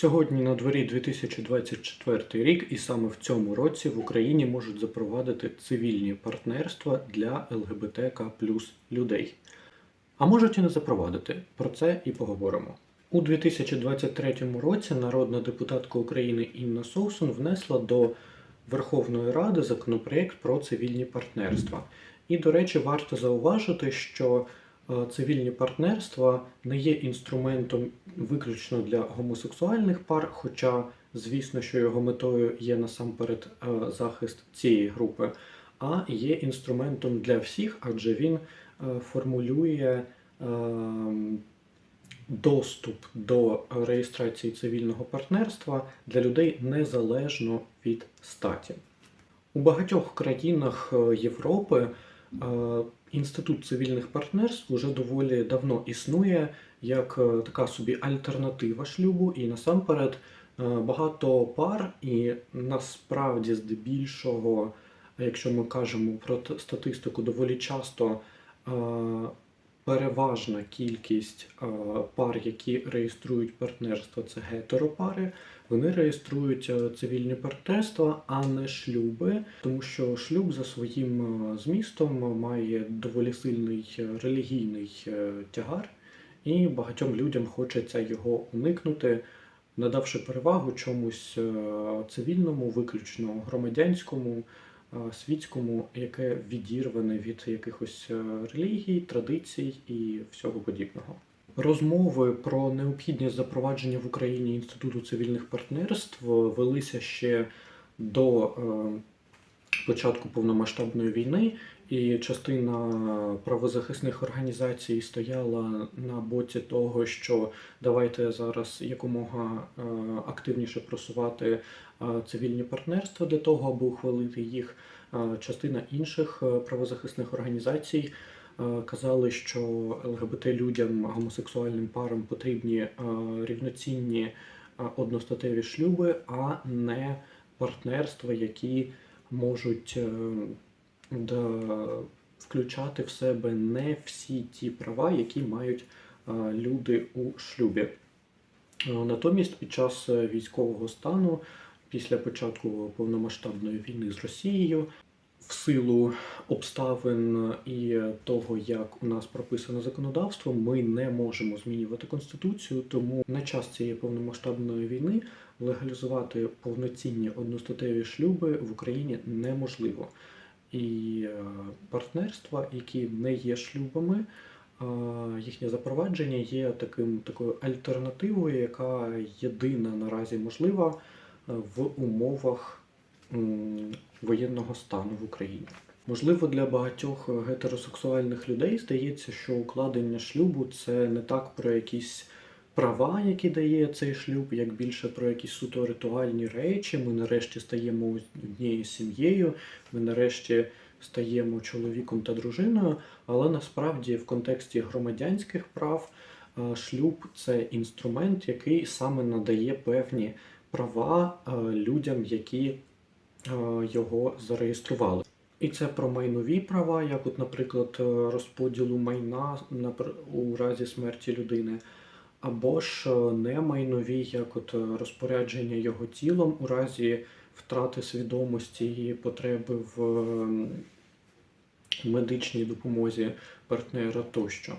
Сьогодні на дворі 2024 рік, і саме в цьому році в Україні можуть запровадити цивільні партнерства для ЛГБТК людей. А можуть і не запровадити. Про це і поговоримо. У 2023 році народна депутатка України Інна Совсун внесла до Верховної Ради законопроєкт про цивільні партнерства. І, до речі, варто зауважити, що цивільні партнерства не є інструментом виключно для гомосексуальних пар, хоча, звісно, що його метою є насамперед е, захист цієї групи, а є інструментом для всіх, адже він е, формулює доступ до реєстрації цивільного партнерства для людей незалежно від статі. У багатьох країнах е, Європи е, інститут цивільних партнерств вже доволі давно існує як е, така собі альтернатива шлюбу, і насамперед е, багато пар, і насправді здебільшого, якщо ми кажемо про статистику, доволі часто е, переважна кількість е, пар, які реєструють партнерство, це гетеропари. Вони реєструють е, цивільні партнерства, а не шлюби, тому що шлюб за своїм е, змістом має доволі сильний релігійний тягар, і багатьом людям хочеться його уникнути, надавши перевагу чомусь цивільному, виключно громадянському, світському, яке відірване від якихось е, релігій, традицій і всього подібного. Розмови про необхідність запровадження в Україні інституту цивільних партнерств велися ще до е, початку повномасштабної війни, і частина правозахисних організацій стояла на боці того, що давайте зараз якомога е, активніше просувати е, цивільні партнерства для того, аби ухвалити їх. Е, Частина інших правозахисних організацій казали, що ЛГБТ людям, гомосексуальним парам потрібні рівноцінні одностатеві шлюби, а не партнерства, які можуть е, включати в себе не всі ті права, які мають е, люди у шлюбі. Е, Натомість, під час військового стану, після початку повномасштабної війни з Росією, в силу обставин і того, як у нас прописано законодавство, ми не можемо змінювати конституцію. Тому на час цієї повномасштабної війни легалізувати повноцінні одностатеві шлюби в Україні неможливо. І е, партнерства, які не є шлюбами, е, їхнє запровадження є таким такою альтернативою, яка єдина наразі можлива е, в умовах воєнного стану в Україні. Можливо, для багатьох гетеросексуальних людей здається, що укладення шлюбу це не так про якісь права, які дає цей шлюб, як більше про якісь суто ритуальні речі. Ми нарешті стаємо однією сім'єю, ми нарешті стаємо чоловіком та дружиною, але насправді в контексті громадянських прав шлюб це інструмент, який саме надає певні права людям, які його зареєстрували. І це про майнові права, як, от, наприклад, е, розподілу майна у разі смерті людини, або ж е, не майнові, як от е, розпорядження його тілом у разі втрати свідомості і потреби в медичній допомозі партнера тощо.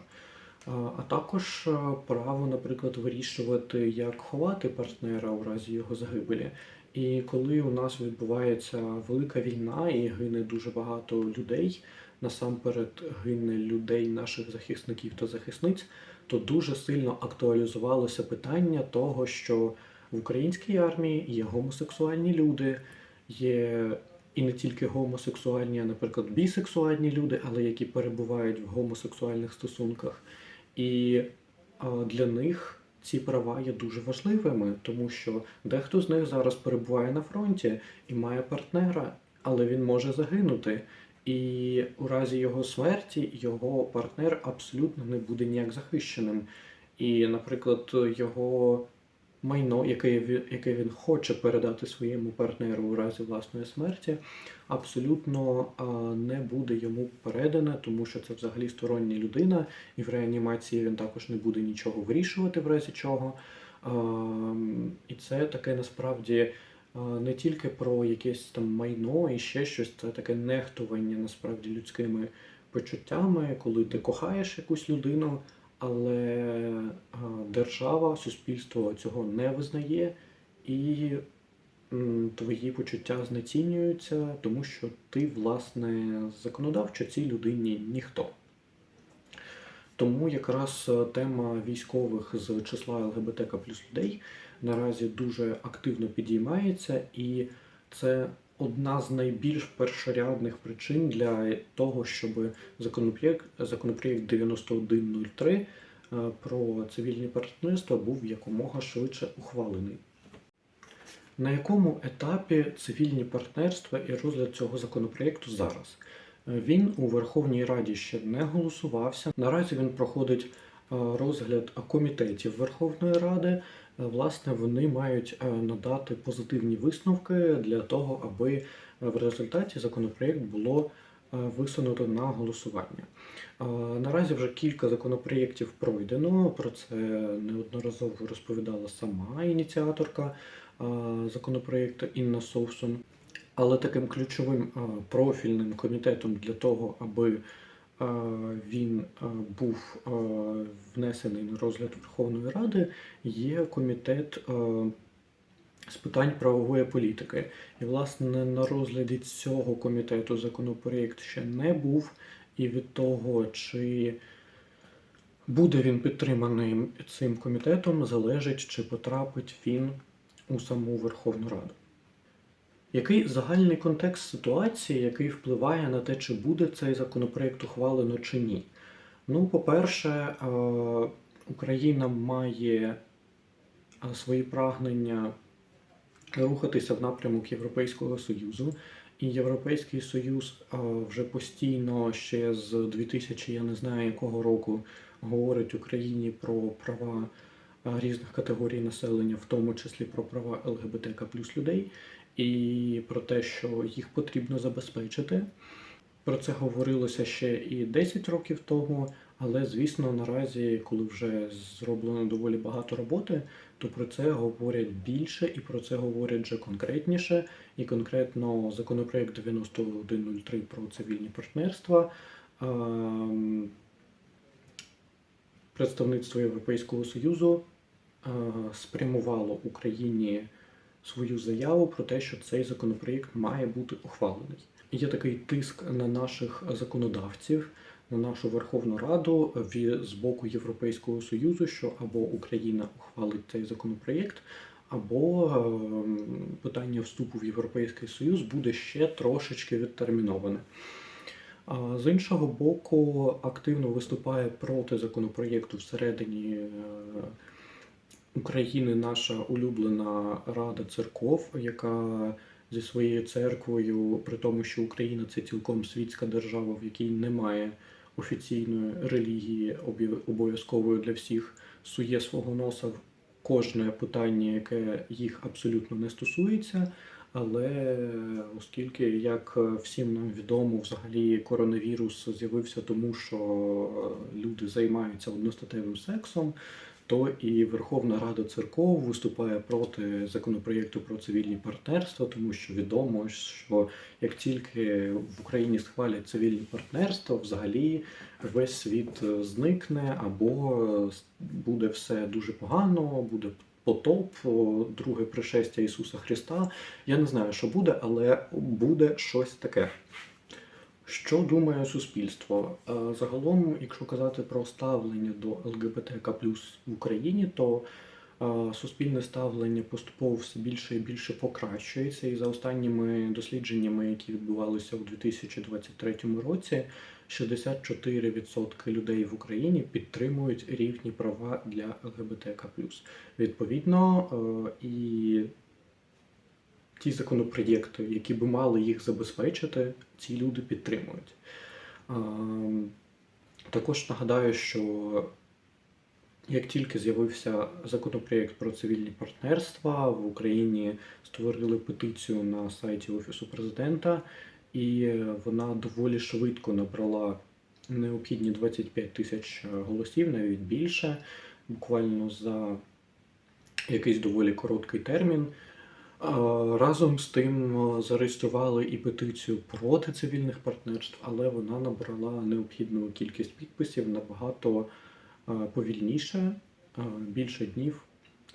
А також е, право, наприклад, вирішувати, як ховати партнера у разі його загибелі. І коли у нас відбувається велика війна і гине дуже багато людей, насамперед гине людей наших захисників та захисниць, то дуже сильно актуалізувалося питання того, що в українській армії є гомосексуальні люди, є і не тільки гомосексуальні, а, наприклад, бісексуальні люди, але які перебувають в гомосексуальних стосунках. І для них ці права є дуже важливими, тому що дехто з них зараз перебуває на фронті і має партнера, але він може загинути. І у разі його смерті його партнер абсолютно не буде ніяк захищеним. І, наприклад, його майно, яке, яке він хоче передати своєму партнеру у разі власної смерті, абсолютно не буде йому передане, тому що це взагалі стороння людина, і в реанімації він також не буде нічого вирішувати в разі чого. І це таке насправді не тільки про якесь там майно і ще щось, це таке нехтування насправді людськими почуттями, коли ти кохаєш якусь людину, але е, держава, суспільство цього не визнає, і твої почуття знецінюються, тому що ти, власне, законодавчо цій людині ніхто. Тому якраз е, тема військових з числа ЛГБТК плюс людей наразі дуже активно підіймається, і це одна з найбільш першорядних причин для того, щоб законопроєкт, законопроєкт 9103 е, про цивільні партнерства був якомога швидше ухвалений. На якому етапі цивільні партнерства і розгляд цього законопроєкту зараз? Е, Він у Верховній Раді ще не голосувався. Наразі він проходить е, розгляд комітетів Верховної Ради. Е, Власне, вони мають е, надати позитивні висновки для того, аби е, в результаті законопроєкт було висунуто на голосування. Наразі вже кілька законопроєктів пройдено. Про це неодноразово розповідала сама ініціаторка законопроєкту Інна Совсун. Але таким ключовим профільним комітетом для того, аби він е, був е, внесений на розгляд Верховної Ради, є комітет е, з питань правової політики. І, власне, на розгляді цього комітету законопроєкт ще не був, і від того, чи буде він підтриманий цим комітетом, залежить, чи потрапить він у саму Верховну Раду. Який загальний контекст ситуації, який впливає на те, чи буде цей законопроект ухвалено чи ні? Ну, по-перше, е, Україна має е, свої прагнення рухатися в напрямок Європейського Союзу. І Європейський Союз е, вже постійно ще з 2000, я не знаю якого року, говорить Україні про права різних категорій населення, в тому числі про права ЛГБТК плюс людей, і про те, що їх потрібно забезпечити. Про це говорилося ще і 10 років тому, але звісно, наразі, коли вже зроблено доволі багато роботи, то про це говорять більше і про це говорять вже конкретніше. І конкретно законопроект 9103 про цивільні партнерства. Представництво Європейського Союзу спрямувало Україні свою заяву про те, що цей законопроєкт має бути ухвалений. Є такий тиск на наших законодавців, на нашу Верховну Раду з боку Європейського Союзу, що або Україна ухвалить цей законопроєкт, або ем, питання вступу в Європейський Союз буде ще трошечки відтерміноване. А з іншого боку, активно виступає проти законопроєкту всередині е, України наша улюблена Рада церков, яка зі своєю церквою, при тому, що Україна це цілком світська держава, в якій немає офіційної релігії обов'язкової для всіх, сує свого носа в кожне питання, яке їх абсолютно не стосується. Але оскільки, як всім нам відомо, взагалі коронавірус з'явився тому, що люди займаються одностатевим сексом, то і Верховна Рада церков виступає проти законопроєкту про цивільні партнерства, тому що відомо, що як тільки в Україні схвалять цивільні партнерства, взагалі весь світ зникне або буде все дуже погано, буде потоп, друге пришестя Ісуса Христа. Я не знаю, що буде, але буде щось таке. Що думає суспільство? Е, Загалом, якщо казати про ставлення до ЛГБТК в Україні, то е, суспільне ставлення поступово все більше і більше покращується. І за останніми дослідженнями, які відбувалися у 2023 році, 64% людей в Україні підтримують рівні права для ЛГБТК. Відповідно, е, і ті законопроєкти, які би мали їх забезпечити, ці люди підтримують. Також нагадаю, що як тільки з'явився законопроєкт про цивільні партнерства, в Україні створили петицію на сайті Офісу президента, і вона доволі швидко набрала необхідні 25 тисяч голосів, навіть більше. Буквально за якийсь доволі короткий термін. Разом з тим зареєстрували і петицію проти цивільних партнерств, але вона набрала необхідну кількість підписів набагато повільніше, більше днів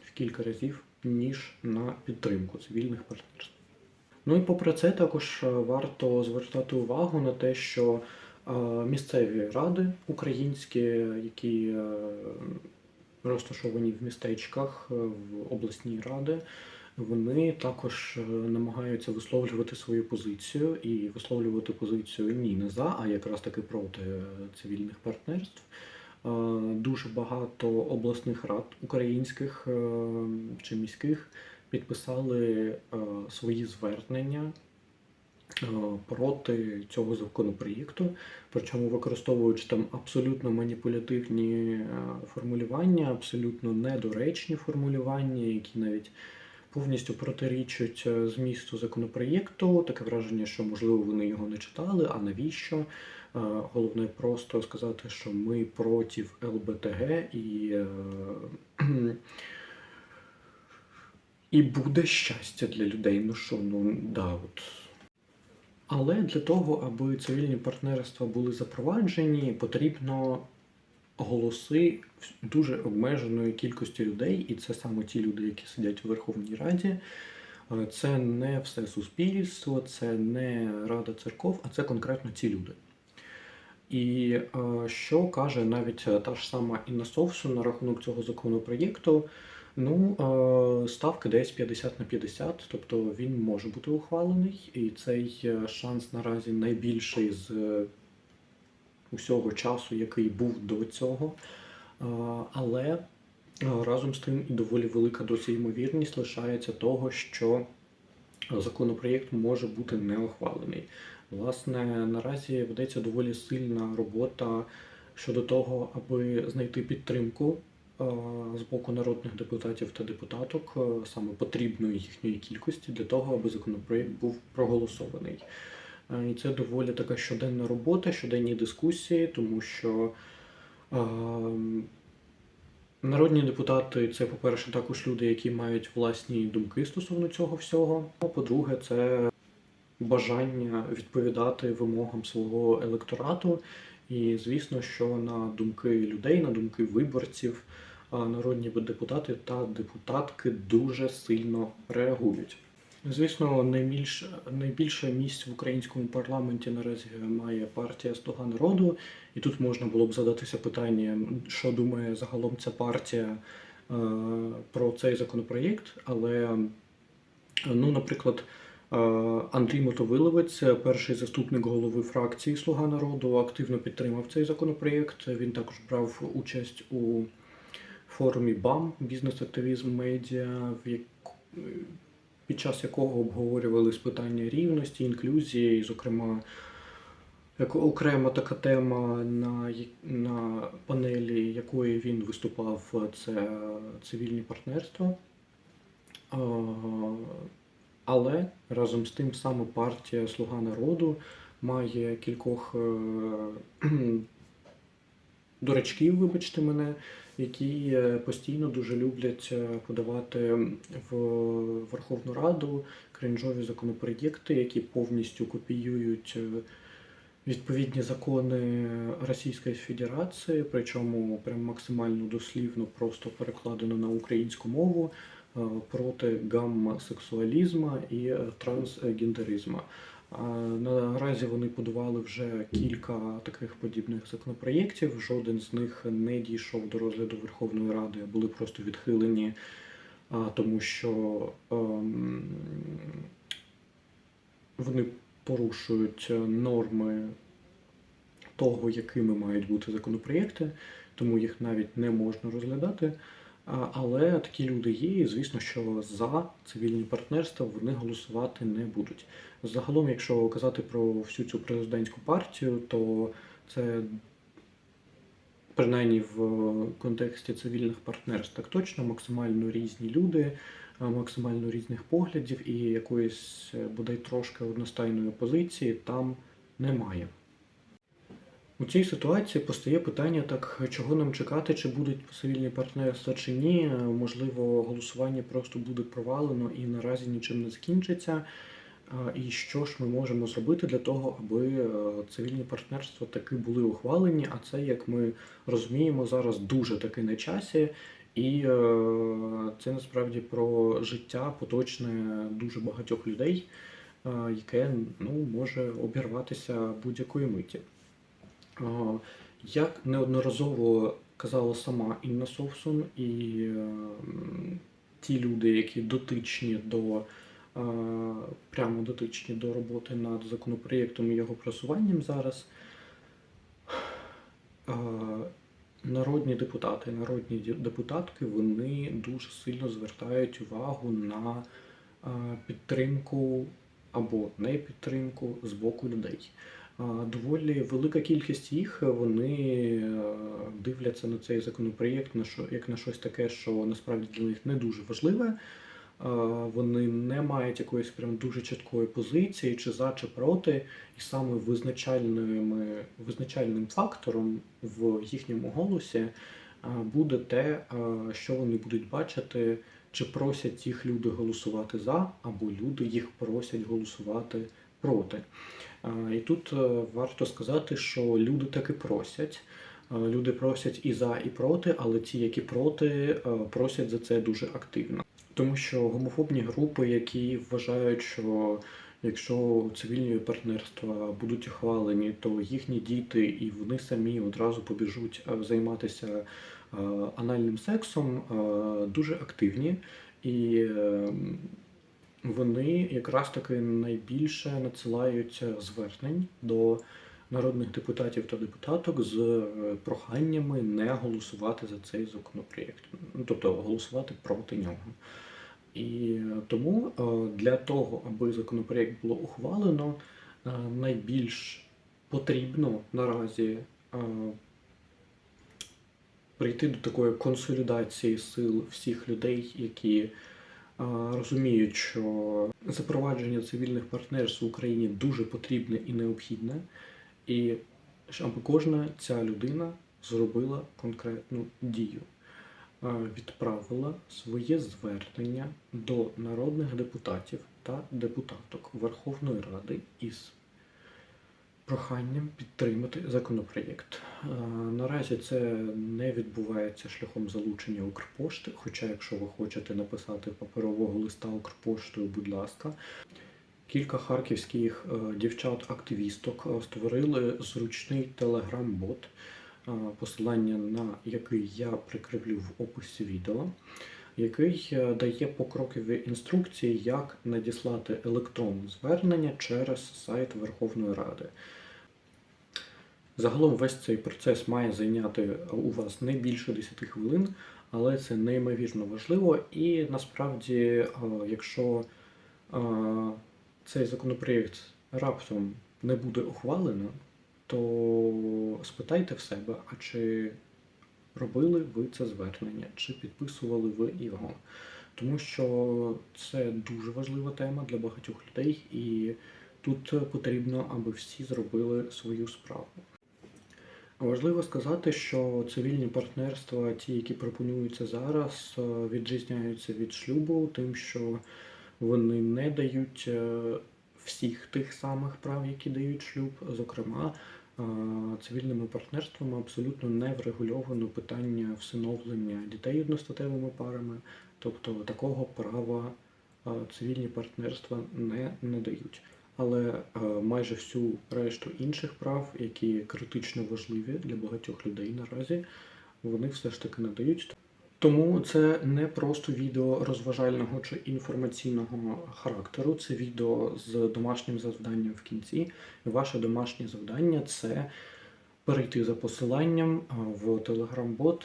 в кілька разів, ніж на підтримку цивільних партнерств. Ну і попри це, також е, варто звертати увагу на те, що е, місцеві ради українські, які е, розташовані в містечках, е, в обласні ради, вони також е, намагаються висловлювати свою позицію і висловлювати позицію ні не за, а якраз таки проти е, цивільних партнерств. Е, Дуже багато обласних рад українських чи міських підписали свої звернення проти цього законопроєкту, причому використовуючи там абсолютно маніпулятивні формулювання, абсолютно недоречні формулювання, які навіть повністю протирічать е, змісту законопроєкту. Таке враження, що можливо вони його не читали, а навіщо? Е, Головне просто сказати, що ми проти ЛБТГ і, е, і буде щастя для людей. Ну що, ну да, от. Але для того, аби цивільні партнерства були запроваджені, потрібно голоси дуже обмеженої кількості людей, і це саме ті люди, які сидять у Верховній Раді. Е, Це не все суспільство, це не Рада церков, а це конкретно ці люди. І е, що каже навіть е, та ж сама Інна Совсун на рахунок цього законопроєкту? Ну, ставки десь 50 на 50, тобто він може бути ухвалений, і цей шанс наразі найбільший з усього часу, який був до цього. Але разом з тим і доволі велика досі ймовірність лишається того, що законопроєкт може бути не ухвалений. Власне, наразі ведеться доволі сильна робота щодо того, аби знайти підтримку з боку народних депутатів та депутаток, саме потрібної їхньої кількості для того, аби законопроєкт був проголосований. Е, І це доволі така щоденна робота, щоденні дискусії, тому що е, народні депутати це, по-перше, також люди, які мають власні думки стосовно цього всього. А по-друге, це бажання відповідати вимогам свого електорату. І звісно, що на думки людей, на думки виборців, а, народні депутати та депутатки дуже сильно реагують. Звісно, найбільш, найбільше місць в українському парламенті наразі має партія Слуга народу, і тут можна було б задатися питанням, що думає загалом ця партія е, про цей законопроєкт. Але, ну, наприклад, е, Андрій Мотовиловець, перший заступник голови фракції Слуга народу, активно підтримав цей законопроєкт. Він також брав участь у форумі БАМ бізнес-активізм медіа, в під час якого обговорювались питання рівності, інклюзії, і, зокрема, окрема така тема, на, на панелі якої він виступав, це цивільні партнерства. Але разом з тим саме партія Слуга народу має кількох е, дурачків, вибачте мене, які е, постійно дуже люблять е, подавати в Верховну Раду кринжові законопроєкти, які повністю копіюють е, відповідні закони Російської Федерації, причому прям максимально дослівно просто перекладено на українську мову проти гамма-сексуалізму і е, трансгендеризму. Наразі вони подавали вже кілька таких подібних законопроєктів. Жоден з них не дійшов до розгляду Верховної Ради, були просто відхилені, тому що ем, вони порушують норми того, якими мають бути законопроєкти, тому їх навіть не можна розглядати. Але такі люди є, і звісно, що за цивільні партнерства вони голосувати не будуть. Загалом, якщо казати про всю цю президентську партію, то це принаймні в контексті цивільних партнерств так точно максимально різні люди, максимально різних поглядів і якоїсь е, бодай трошки одностайної позиції там немає. У цій ситуації постає питання, так чого нам чекати, чи будуть цивільні партнерства чи ні. Можливо, голосування просто буде провалено і наразі нічим не закінчиться. І що ж ми можемо зробити для того, аби е, цивільні партнерства таки були ухвалені? А це, як ми розуміємо, зараз дуже таки на часі, і е, це насправді про життя поточне дуже багатьох людей, е, яке ну, може обірватися будь-якої миті. Як неодноразово казала сама Інна Совсун і е, ті люди, які дотичні до прямо дотичні до роботи над законопроєктом і його просуванням зараз, народні депутати, народні депутатки, вони дуже сильно звертають увагу на підтримку або не підтримку з боку людей. Доволі велика кількість їх вони е, дивляться на цей законопроєкт як на щось таке, що насправді для них не дуже важливе. Вони не мають якоїсь прям дуже чіткої позиції, чи за, чи проти, і саме визначальними, визначальним фактором в їхньому голосі буде те, що вони будуть бачити, чи просять їх люди голосувати за, або люди їх просять голосувати проти. І тут е, варто сказати, що люди таки просять. Люди просять і за, і проти, але ті, які проти, е, просять за це дуже активно. Тому що гомофобні групи, які вважають, що якщо цивільні партнерства будуть ухвалені, то їхні діти і вони самі одразу побіжуть е, займатися анальним сексом, дуже активні. І е, вони якраз таки найбільше надсилають звернень до народних депутатів та депутаток з е, проханнями не голосувати за цей законопроєкт, ну тобто голосувати проти нього. І тому е, для того, аби законопроєкт було ухвалено, е, найбільш потрібно наразі е, прийти до такої консолідації сил всіх людей, які розуміють, що запровадження цивільних партнерств в Україні дуже потрібне і необхідне, і аби кожна ця людина зробила конкретну дію, відправила своє звернення до народних депутатів та депутаток Верховної Ради із проханням підтримати законопроєкт. Е, Наразі це не відбувається шляхом залучення Укрпошти, хоча, якщо ви хочете написати паперового листа Укрпоштою, будь ласка. Кілька харківських е, дівчат-активісток е, створили зручний телеграм-бот, посилання на який я прикріплю в описі відео, який е, дає покрокові інструкції, як надіслати електронне звернення через сайт Верховної Ради. Загалом весь цей процес має зайняти у вас не більше 10 хвилин, але це неймовірно важливо. І насправді, е, якщо е, цей законопроєкт раптом не буде ухвалено, то спитайте в себе, а чи робили ви це звернення, чи підписували ви його. Тому що це дуже важлива тема для багатьох людей, і тут потрібно, аби всі зробили свою справу. Важливо сказати, що цивільні партнерства, ті, які пропонуються зараз, е, відрізняються від шлюбу, тим, що вони не дають е, всіх тих самих прав, які дають шлюб. Зокрема, цивільними партнерствами абсолютно не врегульовано питання всиновлення дітей одностатевими парами, тобто такого права цивільні партнерства не надають. Але майже всю решту інших прав, які критично важливі для багатьох людей наразі, вони все ж таки надають. Тому це не просто відео розважального чи інформаційного характеру, це відео з домашнім завданням в кінці. І Ваше домашнє завдання це перейти за посиланням в Telegram-бот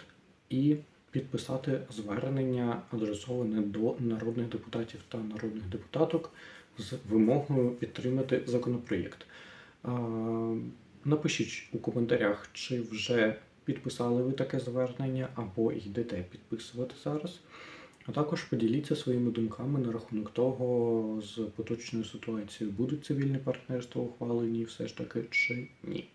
і підписати звернення, адресоване до народних депутатів та народних депутаток з вимогою підтримати законопроєкт. Напишіть у коментарях, чи вже підписали ви таке звернення або йдете підписувати зараз. А також поділіться своїми думками на рахунок того, з поточною ситуацією будуть цивільні партнерства ухвалені все ж таки чи ні.